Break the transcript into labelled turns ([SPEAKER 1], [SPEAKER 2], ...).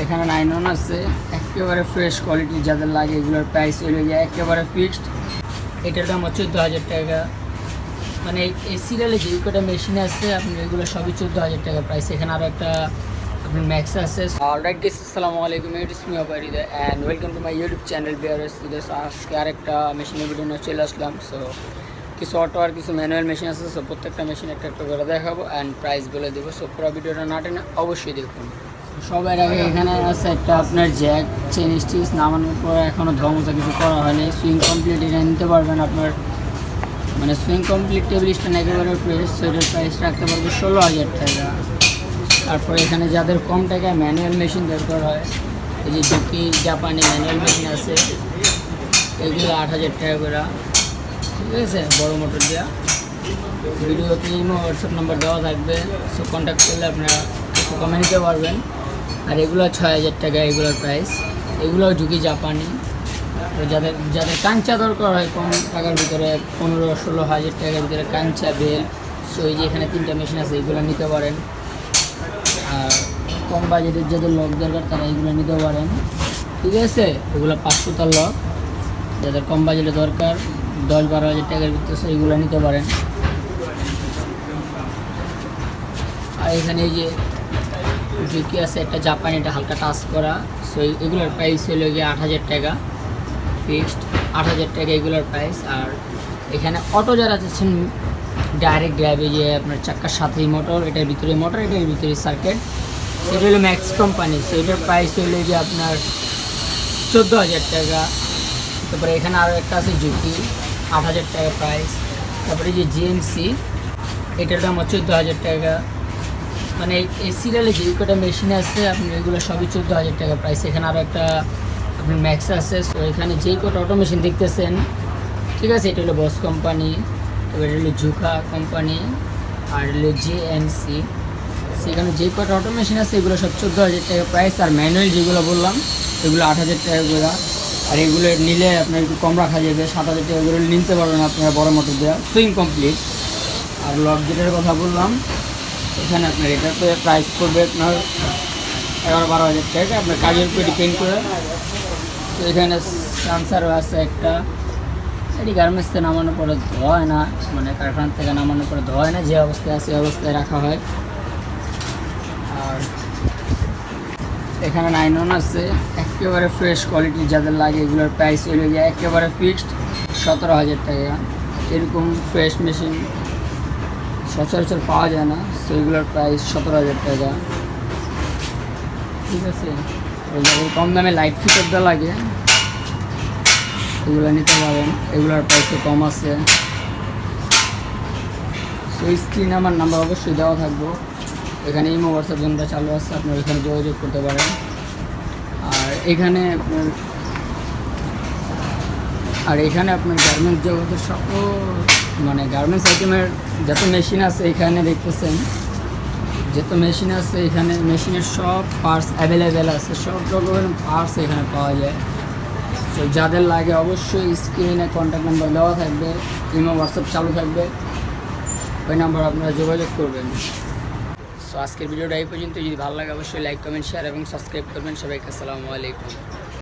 [SPEAKER 1] এখানে nine one আছে। একেবারে ফ্রেশ কোয়ালিটি যাদের লাগে এগুলোর প্রাইস হয়ে গিয়ে একেবারে ফিক্সড এটার দাম চোদ্দ হাজার টাকা। মানে এই- সিরিয়ালে যে কটা মেশিন আছে, আপনি এগুলো সবই চোদ্দ হাজার টাকা প্রাইস এখানে আরও একটা আপনার ম্যাক্স আছে। আসসালামু আলাইকুম। It is me and welcome to my YouTube channel BRS আজকে আরেকটা মেশিনের ভিডিও নিয়ে চলে আসলাম। সো কিছু অটো আর কিছু ম্যানুয়াল মেশিন আছে। সো প্রত্যেকটা মেশিন একটা একটা করে দেখাবো অ্যান্ড প্রাইস বলে দেবো। সো পুরো ভিডিওটা না টেনে অবশ্যই দেখুন। সবার আগে এখানে আছে একটা আপনার জ্যাক, চেন স্টিচ নামানোর পর এখনও ধর্মসা কিছু করা হয়নি। সুইং কমপ্লিট এটা নিতে পারবেন আপনার মানে সুইং কমপ্লিট টেবিল স্ট্যান্ড একেবারে ফ্রেশ সেটার প্রাইস রাখতে পারবে ষোলো হাজার টাকা। তারপরে এখানে যাদের কম টাকায় ম্যানুয়াল মেশিন দরকার হয়, এই যে দুটি জাপানি ম্যানুয়াল মেশিন আছে, এগুলো আট হাজার টাকা করে। ঠিক আছে, বড় মোটর দেওয়া ভিডিওতে ইমো হোয়াটসঅ্যাপ নাম্বার দেওয়া থাকবে সো কন্ট্যাক্ট করলে আপনারা কমে নিতে পারবেন। আর এগুলো ছয় হাজার টাকা এগুলোর প্রাইস এগুলো ঝুঁকি জাপানি। যাদের যাদের কাঞ্চা দরকার হয় কম টাকার ভিতরে, পনেরো, ষোলো হাজার টাকার ভিতরে কাঞ্চা বেল সো এই যে এখানে তিনটা মেশিন আছে, এগুলো নিতে পারেন। আর কম বাজেটের যাদের লক দরকার, তারা এগুলো নিতে পারেন। ঠিক আছে? এগুলো পাঁচশো তার লক যাদের কম বাজেটে দরকার, দশ, বারো হাজার টাকার ভিতরে এগুলো নিতে পারেন। আর এখানে এই যে জুকি আছে, একটা জাপানি এটা হালকা টাচ করা। সো এগুলোর প্রাইস হলো গিয়ে আট হাজার টাকা ফিক্সড আট হাজার টাকা এগুলোর প্রাইস আর এখানে অটো যারা চাচ্ছেন ডাইরেক্ট ড্রাইভে যে আপনার চাক্কার সাথেই মোটর এটার ভিতরে মোটর এটার ভিতরে সার্কিট সেটা হলো ম্যাক্স কোম্পানি সো এটার প্রাইস হলো যে আপনার চোদ্দ হাজার টাকা। তারপরে এখানে আরও একটা আছে জুকি আট হাজার টাকা প্রাইস তারপরে যে জিএমসি এটার দাম চোদ্দ হাজার টাকা। মানে এই- সিরিয়ালে যে কটা মেশিন আছে, আপনি এগুলো সবই চোদ্দ হাজার টাকা প্রাইস এখানে আরও একটা আপনার ম্যাক্স আছে। সো এখানে যেই কটা অটো মেশিন দেখতেছেন, ঠিক আছে? এটা হলো বস কোম্পানি তারপর এটা হলো ঝুকা কোম্পানি আর হলো জেএমসি সেখানে যে কটা অটো মেশিন আছে, এগুলো সব চোদ্দ হাজার টাকা প্রাইস আর ম্যানুয়াল যেগুলো বললাম, এগুলো আট হাজার টাকা করে। আর এগুলো নিলে আপনার একটু কম রাখা যাবে। সাত হাজার টাকা করে নিতে পারবেন আপনারা বড় মোটর দেওয়া সুইং কমপ্লিট আর লক যেটার কথা বললাম। এখানে আপনার এটাতে প্রাইস পড়বে আপনার এগারো বারো হাজার টাকা। আপনার কাজের উপরে ডিপেন্ড করে। তো এখানে সানসারও আছে একটা। এটি গার্মেন্টসে নামানোর পরে ধোয়া হয় না। মানে কারখানা থেকে নামানোর পরে ধোয়া হয় না। যে অবস্থায় আছে অবস্থায় রাখা হয়। আর এখানে নাইন ওয়ান আছে। একেবারে ফ্রেশ কোয়ালিটি যাদের লাগে এগুলোর প্রাইস হইলে গিয়ে একেবারে ফিক্সড সতেরো হাজার টাকা। এরকম ফ্রেশ মেশিন সচরাচর পাওয়া যায় না। সেইগুলোর প্রাইস সতেরো হাজার টাকা। ঠিক আছে? কম দামে লাইট ফিটারটা লাগে, এগুলো নিতে পারেন। এগুলোর প্রাইসও কম আছে। সো স্ক্রিন আমার নাম্বার অবশ্যই দেওয়া থাকব। এখানে ইমো হোয়াটসঅ্যাপ জনটা চালু আছে, আপনার এখানে যোগাযোগ করতে পারেন। আর এখানে আপনার, আর এখানে আপনার গার্মেন্টস জগতের সকল মানে গার্মেন্টস আইটেমের যত মেশিন আছে এখানে দেখতেছেন, যত মেশিন আছে এখানে মেশিনের সব পার্টস অ্যাভেলেবেল আছে, সব রকমের পার্টস এখানে পাওয়া যায়। তো যাদের লাগে অবশ্যই স্ক্রিনে কন্ট্যাক্ট নাম্বার দেওয়া থাকবে ইমো হোয়াটসঅ্যাপ চালু থাকবে, ওই নাম্বার আপনারা যোগাযোগ করবেন। সো আজকের ভিডিওটা এই পর্যন্ত যদি ভালো লাগে অবশ্যই লাইক কমেন্ট শেয়ার এবং সাবস্ক্রাইব করবেন। সবাইকে আসসালামু আলাইকুম।